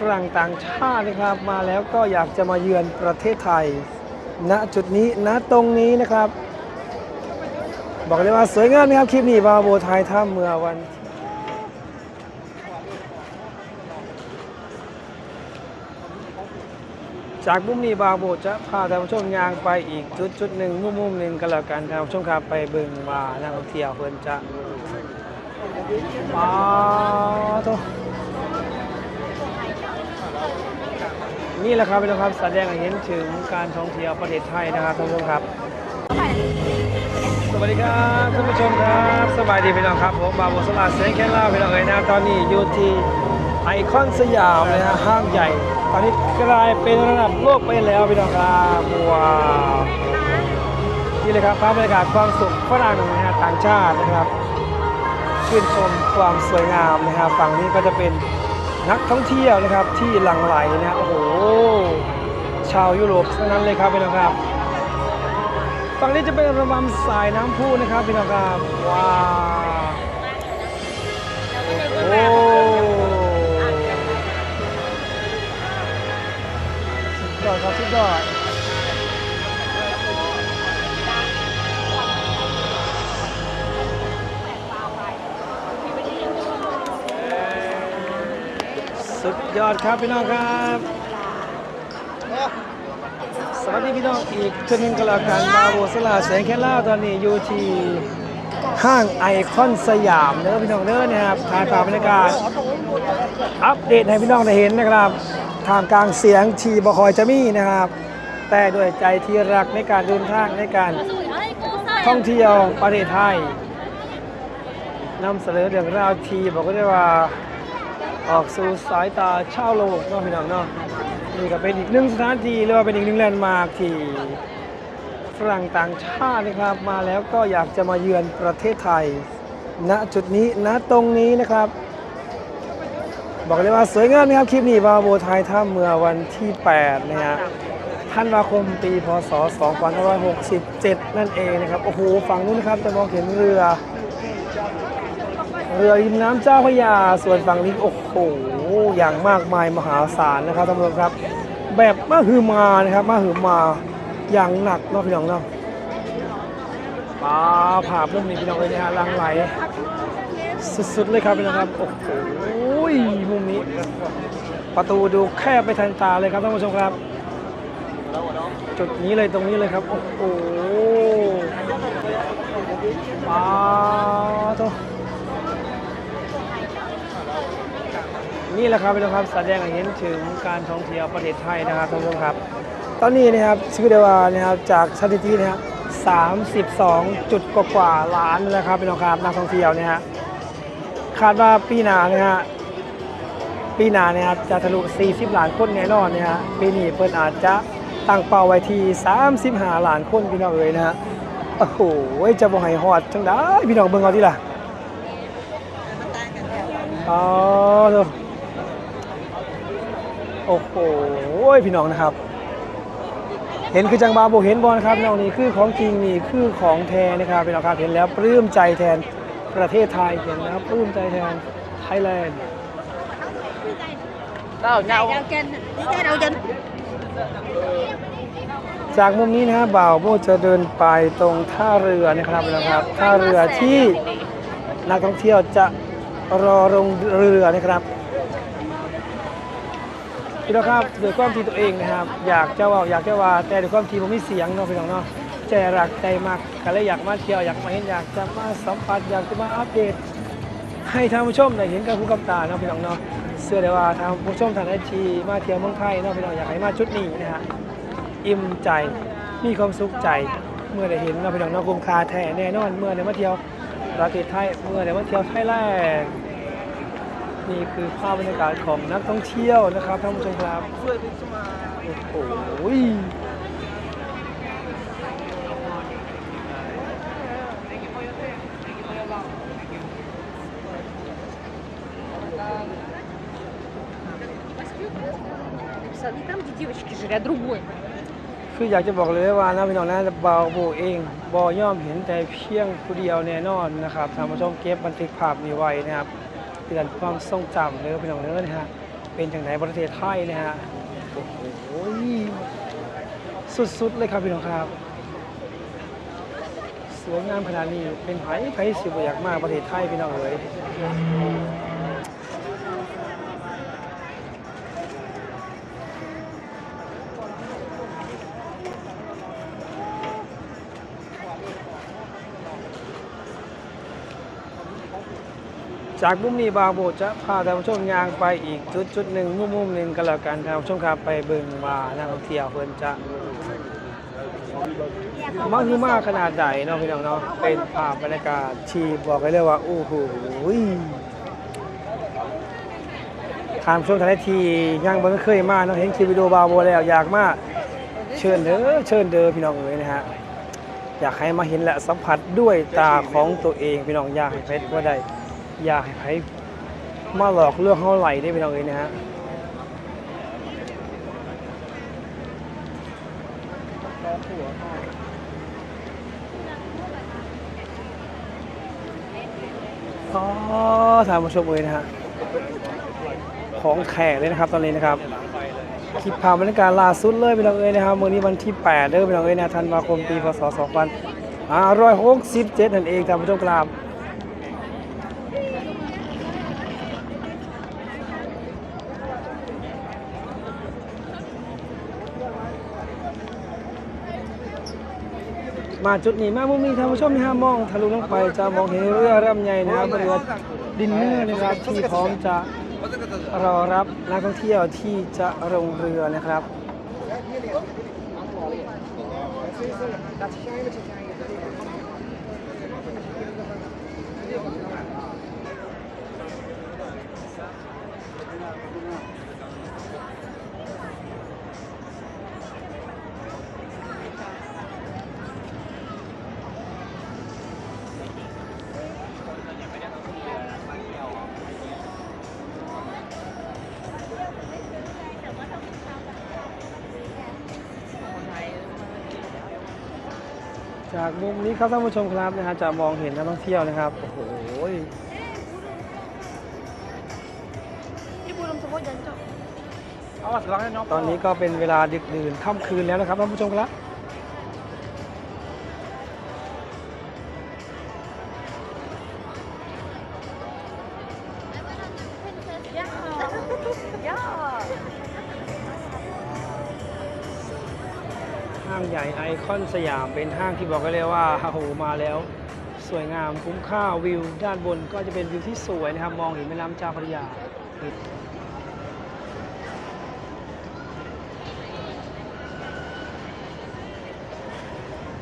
ฝรั่งต่างชาตินะครับมาแล้วก็อยากจะมาเยือนประเทศไทย ณจุดนี้ณตรงนี้นะครับ บอกเลยว่าสวยงามนะครับคลิปนี้บาโบไทยท่าเมื่อวันจากมุมนี้บาโบจะพาท่านผู้ชมยางไปอีกจุดจุดหนึ่งมุมมุมหนึ่งก็แล้วกันท่านผู้ชมครับไปเบิ่งว่านักท่องเที่ยวเพิ่นจะมาโต นี่แหละครับพี่น้องครับแสดงให้เห็นถึงการท่องเที่ยวประเทศไทยนะครับท่านผู้ชมครับ สวัสดีครับท่านผู้ชมครับสบายดีพี่น้องครับผมบาโบสลาเซนแคนลาพี่น้องเอ๋ยนะตอนนี้อยู่ที่ไอคอนสยามเลยนะห้างใหญ่ ตอนนี้กลายเป็นระดับโลกไปแล้วพี่น้องครับว้าวนี่เลยครับภาพบรรยากาศความสุขฝรั่งนะฮะต่างชาตินะครับ ชื่นชมความสวยงามนะครับฝั่งนี้ก็จะเป็น นักท่องเที่ยวนะครับที่หลั่งไหลนะโอ้โหชาวยุโรปทั้งนั้นเลยครับพี่น้องครับฝั่งนี้จะเป็นระบำสายน้ำพุนะครับพี่น้องครับว้าวโอ้สุดยอดครับสุดยอด สุดยอดครับพี่น้องครับ สวัสดีพี่น้องอีกชนึงก็แล้วกันมาโบสลาแสงแค่ล่าตอนนี้อยู่ที่ห้างไอคอนสยามเด้อพี่น้องเด้อนะครับถ่ายภาพบรรยากาศอัปเดตให้พี่น้องได้เห็นนะครับทามกลางเสียงทีบคอยจะมีนะครับ แต่ด้วยใจที่รักในการเดินทางในการท่องเที่ยวประเทศไทยนำเสนอเรื่องราวทีบอกก็ได้ว่า ออกสู่สายตาชาวโลกเนาะพี่น้องเนาะนี่ก็เป็นอีกหนึ่งสถานที่หรือว่าเป็นอีกหนึ่งแลนด์มาร์คที่ฝรั่งต่างชาตินะครับมาแล้วก็อยากจะมาเยือนประเทศไทย ณจุดนี้ณตรงนี้นะครับ บอกเลยว่าสวยงามนะครับคลิปนี้บาโบไทยท่าเมื่อวันที่ 8 นะฮะธันวาคมปีพศ 2567 นั่นเองนะครับ โอ้โห ฝั่งนู้นนะครับจะมองเห็นเรือ เรือริมน้ำเจ้าพระยา ส่วนฝั่งนี้โอ้โหอย่างมากมายมหาศาลนะครับท่านผู้ชมครับ แบบมาฮือมานะครับมาฮือมาอย่างหนักเนาะพี่น้องเนาะปลาผ่าพุ่มนี้พี่น้องเลยนะฮะลังไหลสุดๆเลยครับพี่น้องครับโอ้โหมุมนี้ ประตูดูแคบไปทันตาเลยครับท่านผู้ชมครับ จุดนี้เลยตรงนี้เลยครับโอ้โหปลาโต นี่แหละครับพี่น้องครับแสดงให้เห็นถึงการท่องเที่ยวประเทศไทยนะครับท่านผู้ชมครับ ตอนนี้นะครับชื่อได้ว่านะครับจากสถิตินะครับ32 จุดกว่าล้านนะครับพี่น้องครับนักท่องเที่ยวเนี่ยฮะคาดว่าปีหน้านะฮะปีหน้าเนี่ยครับจะทะลุ 40 ล้านคนแน่นอนเนี่ยฮะปีนี้เพิ่นอาจจะตั้งเป้าไว้ที่ 35 ล้านคนพี่น้องเอ๋ยนะฮะโอ้โหจะบ่ให้ฮอดจังได้พี่น้องเบิ่งเอาดิล่ะอ๋อเถอ โอ้โหพี่น้องนะครับ เห็นคือจังบาโบเห็นบอลครับน้องนี่คือของจริงนี่คือของแท้นะครับพี่น้องครับเห็นแล้วปลื้มใจแทนประเทศไทยเห็นแล้วปลื้มใจแทนไทยแลนด์ Đâu nhau Đâu trên, đi ra đâu trên จากมุมนี้นะฮะบ่าวโบจะเดินไปตรงท่าเรือนะครับน้องครับ ท่าเรือที่นักท่องเที่ยวจะรอลงเรือนะครับ พี่น้องครับโดยความที่ตัวเองนะครับ อยากจะว่าอยากจะว่าแต่ด้วยความที่ผมมีเสียงเนาะพี่น้องเนาะใจรักใจมากก็เลยอยากมาเที่ยวอยากมาเห็นอยากจะมาสัมผัสอยากจะมาอัปเดต ให้ท่านผู้ชมได้เห็นกับผู้กำตาเนาะพี่น้องเนาะเชื่อได้ว่าทางผู้ชมทางไอทีมาเที่ยวเมืองไทยเนาะพี่น้องอยากให้มาชุดนี้นะฮะอิ่มใจมีความสุขใจเมื่อได้เห็นเนาะพี่น้องเนาะคุ้มค่าแท้แน่นอนเมื่อได้มาเที่ยวประเทศไทยเมื่อได้มาเที่ยวไทยแลนด์ นี่คือภาพบรรยากาศของนักท่องเที่ยวนะครับท่านผู้ชมครับโอ้โหคืออยากจะบอกเลยว่านะพี่น้องนะบาโบเองบอย่อมเห็นแต่เพียงผู้เดียวแน่นอนนะครับท่านผู้ชมเก็บบันทึกภาพมีไว้นะครับ เตือนความทรงจำเนื้อพี่น้องเนื้อนะฮะเป็นจังไหนประเทศไทยนะฮะโอ้โหสุดๆเลยครับพี่น้องครับสวยงามขนาดนี้เป็นไผไผสิบอยากมากประเทศไทยพี่น้องเลย จากมุมนี้บาโบจะพาท่านผู้ชมยางไปอีกจุดจุดหนึ่งมุมมุมหนึ่งกันแล้วกันท่านผู้ชมครับไปเบิ่งว่านักท่องเที่ยวเพิ่นจะมากคือมากขนาดใหญ่เนาะพี่น้องเนาะเป็นภาพบรรยากาศที่บอกไปเลยว่าโอ้โหทางช่วงทะเลทียังบ่เคยมาเนาะเห็นคลิปวิดีโอบาโบแล้วอยากมาเชิญเด้อเชิญเด้อพี่น้องเอ๋ยนะฮะอยากให้มาเห็นและสัมผัสด้วยตาของตัวเองพี่น้องอยากให้เพชรว่าได้ อยากให้มาหลอกเรื่องเฮาไหลได้พี่น้องเอ๋ยนะฮะอ๋อทานผู้ชมเลยนะฮะของแขกเลยนะครับตอนนี้นะครับคลิปภาพบรรยากาศล่าสุดเลยพี่น้องเอ้ยนะครับมื้อนี้วันที่ 8 เด้อพี่น้องเอ้ยนะธันวาคมปีพศ2567นั่นเองท่านผู้ชมครับ มาจุดนี้มามุมนี้ท่านผู้ชมนะฮะมองทะลุลงไปจะมองเห็นเรือลำใหญ่นะครับเรือดินเนอร์นะครับที่พร้อมจะรอรับนักท่องเที่ยวที่จะลงเรือนะครับ จากมุมนี้ครับท่านผู้ชมครับนะฮะจะมองเห็นนักท่องเที่ยวนะครับโอ้โหตอนนี้ก็เป็นเวลาดึกดื่นค่ำคืนแล้วนะครับท่านผู้ชมครับ ไอคอนสยามเป็นห้างที่บอกกันเลยว่าโอ้โหมาแล้ว สวยงามคุ้มค่าวิว ด้านบนก็จะเป็นวิวที่สวยนะครับ มองเห็นแม่น้ำเจ้าพระยา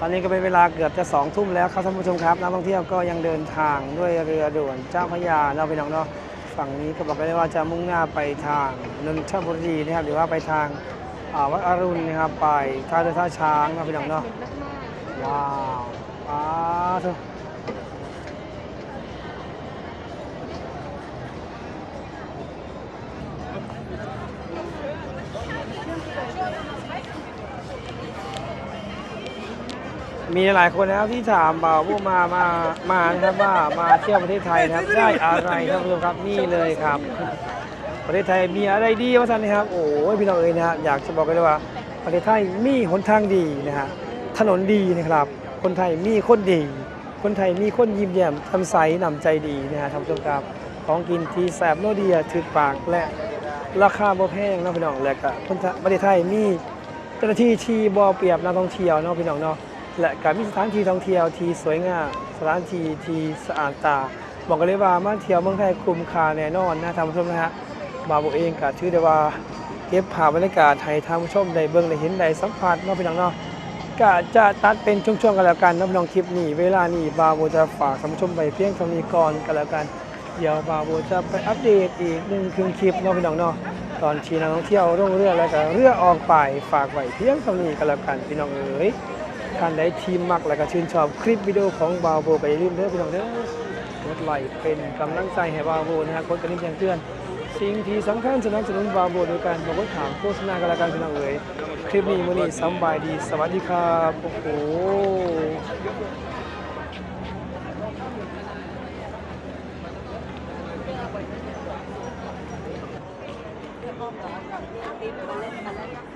ตอนนี้ก็เป็นเวลาเกือบจะสองทุ่มแล้วครับท่านผู้ชมครับนักท่องเที่ยวก็ยังเดินทางด้วยเรือด่วนเจ้าพระยาเราไปน้องเนาะฝั่งนี้ก็บอกกันเลยว่าจะมุ่งหน้าไปทางนนทบุรีนะครับหรือว่าไปทาง วัดอรุณนะครับไปท่าเรือท่าช้างนะพี่น้องเนาะว้าวว้าวเถอะมีหลายคนนะครับที่ถามบ่าวว่ามามามานะครับว่ามาเที่ยวประเทศไทยนะครับได้อะไรท่านผู้ชมครับนี่เลยครับ ประเทศไทยมีอะไรดีวะท่านนะครับ โอ้ยพี่น้องเอ๋ยนะฮะอยากจะบอกกันเลยว่า ประเทศไทยมีหนทางดีนะฮะถนนดีนะครับ คนไทยมีคนดี คนไทยมีคนยิ้มแย้มทำใสนำใจดีนะฮะท่านผู้ชมครับของกินที่แสบโนเดียถึกปากและราคาบ่แพงนะพี่น้องและก็คนประเทศไทยมีเจ้าหน้าที่ที่บ่เปรียบนักท่องเที่ยวเนาะพี่น้องเนาะและก็มีสถานที่ท่องเที่ยวที่สวยงามสถานที่ที่สะอาดตาบอกกันเลยว่ามาเที่ยวเมืองไทยคุ้มค่าแน่นอนนะท่านผู้ชมนะฮะ บาโบเองก็ถือได้ว่าเก็บภาพบรรยากาศให้ท่านผู้ชมได้เบิ่งได้เห็นได้สัมผัสเนาะพี่น้องเนาะก็จะตัดเป็นช่วงๆกันแล้วกันนาะพี่น้องคลิปนี้เวลานี้บาโบจะฝากท่านผู้ชมไปเพียงเท่านี้ก่อนกันแล้วกันเดี๋ยวบาโบจะไปอัปเดตอีกหนึ่งคืนคลิปเนาะพี่น้องเนาะตอนที่นักท่องเที่ยวลงเรือแล้วก็เรือออกไปฝากไว้เพียงเท่านี้กันแล้วกันพี่น้องเอ๋ยท่านใดทีมมักและก็ชื่นชอบคลิปวิดีโอของบาโบไปอย่าลืมเด้อพี่น้องเด้อกดไลค์เป็นกำลังใจให้บาโบนะฮะกดกระดิ่งแจ้งเตือน สิ่งที่สำคัญสนับสนุนบาโบโดยการบอกว่ถามโฆษณากันละกันสดน้องเอ๋ยคลิปนี้มันนี่สบายดี สวัสดีครับโอ้โหมร้เรื่นี้เป็น